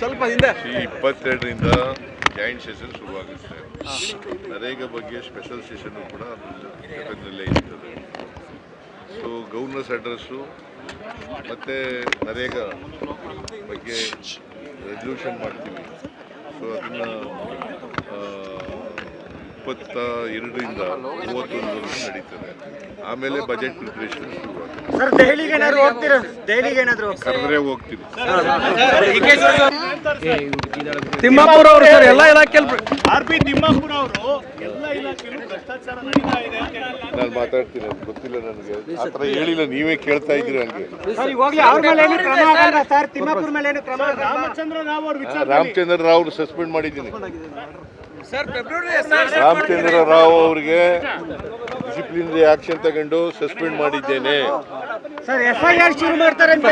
ಸ್ವಲ್ಪ ಹಿಂದೆ. ಈ ಇಪ್ಪತ್ತೆರಡರಿಂದ ಜಾಯಿಂಟ್ ಸೆಷನ್ ಶುರುವಾಗುತ್ತೆ. ನರೇಗಾ ಬಗ್ಗೆ ಸ್ಪೆಷಲ್ ಸೆಷನ್ ಕೂಡ ಜೊತೆಯಲ್ಲೇ ಇರ್ತದೆ. ಸೊ ಗವರ್ನರ್ಸ್ ಅಡ್ರೆಸ್ಸು ಮತ್ತು ನರೇಗಾ ಬಗ್ಗೆ ರೆಸಲ್ಯೂಷನ್ ಮಾಡ್ತೀವಿ. ಸೊ ಅದನ್ನು ಇಪ್ಪತ್ತ ಎರಡರಿಂದ ಮೂವತ್ತೊಂದು ನಡೀತದೆ. ಆಮೇಲೆ ಬಜೆಟ್ ಪ್ರಿಪ್ರೇಷನ್ ಶುರುವಾಗುತ್ತೆ. ಸರ್ ದೆಹಲಿಗೆ ಏನಾದ್ರು ಹೋಗ್ತೀರಾ? ದೆಹಲಿಗೆ ಏನಾದರೂ ಕರೆದ್ರೆ ಹೋಗ್ತೀವಿ. ತಿಮ್ಮಾಪುರ ಅವರು ಸರ್ ಎಲ್ಲ ಇಲಾಖೆಯಲ್ಲಿ ಆರ್ ಪಿ ತಿಮ್ಮಾಪುರ ಅವರು ಎಲ್ಲ ಇಲಾಖೆಯಲ್ಲೂ ಭ್ರಷ್ಟಾಚಾರ ನಡೀತಾ ಇದೆ ಅಂತ. ನಾನು ಮಾತಾಡ್ತೀನಿ ಅದು ಗೊತ್ತಿಲ್ಲ ನನಗೆ. ಆ ಥರ ಹೇಳಿಲ್ಲ ನೀವೇ ಕೇಳ್ತಾ ಇದ್ದೀರಿ ನನಗೆ ಸರ್ ಈಗ ಹೋಗ್ಲಿ ಮೇಲೆ ಏನು ಕ್ರಮ ಆಗಲ್ಲ ಸರ್ ತಿಮ್ಮಾಪುರ ಮೇಲೆ ಏನು ಕ್ರಮ ಆಗಲ್ಲ. ರಾಮಚಂದ್ರ ರಾವ್ ಅವ್ರ ವಿಚಾರ ರಾಮಚಂದ್ರ ರಾವ್ ಸಸ್ಪೆಂಡ್ ಮಾಡಿದ್ದೀನಿ. ಸರ್ ಫೆಬ್ರವರಿ ರಾಮಚಂದ್ರ ರಾವ್ ಅವರಿಗೆ ಡಿಸಿಪ್ಲಿನರಿ ಆಕ್ಷನ್ ತಗೊಂಡು ಸಸ್ಪೆಂಡ್ ಮಾಡಿದ್ದೇನೆ ಸರ್ ಎಫ್ ಐ ಆರ್ ಶುರು ಮಾಡ್ತಾರೆ ಅಂತ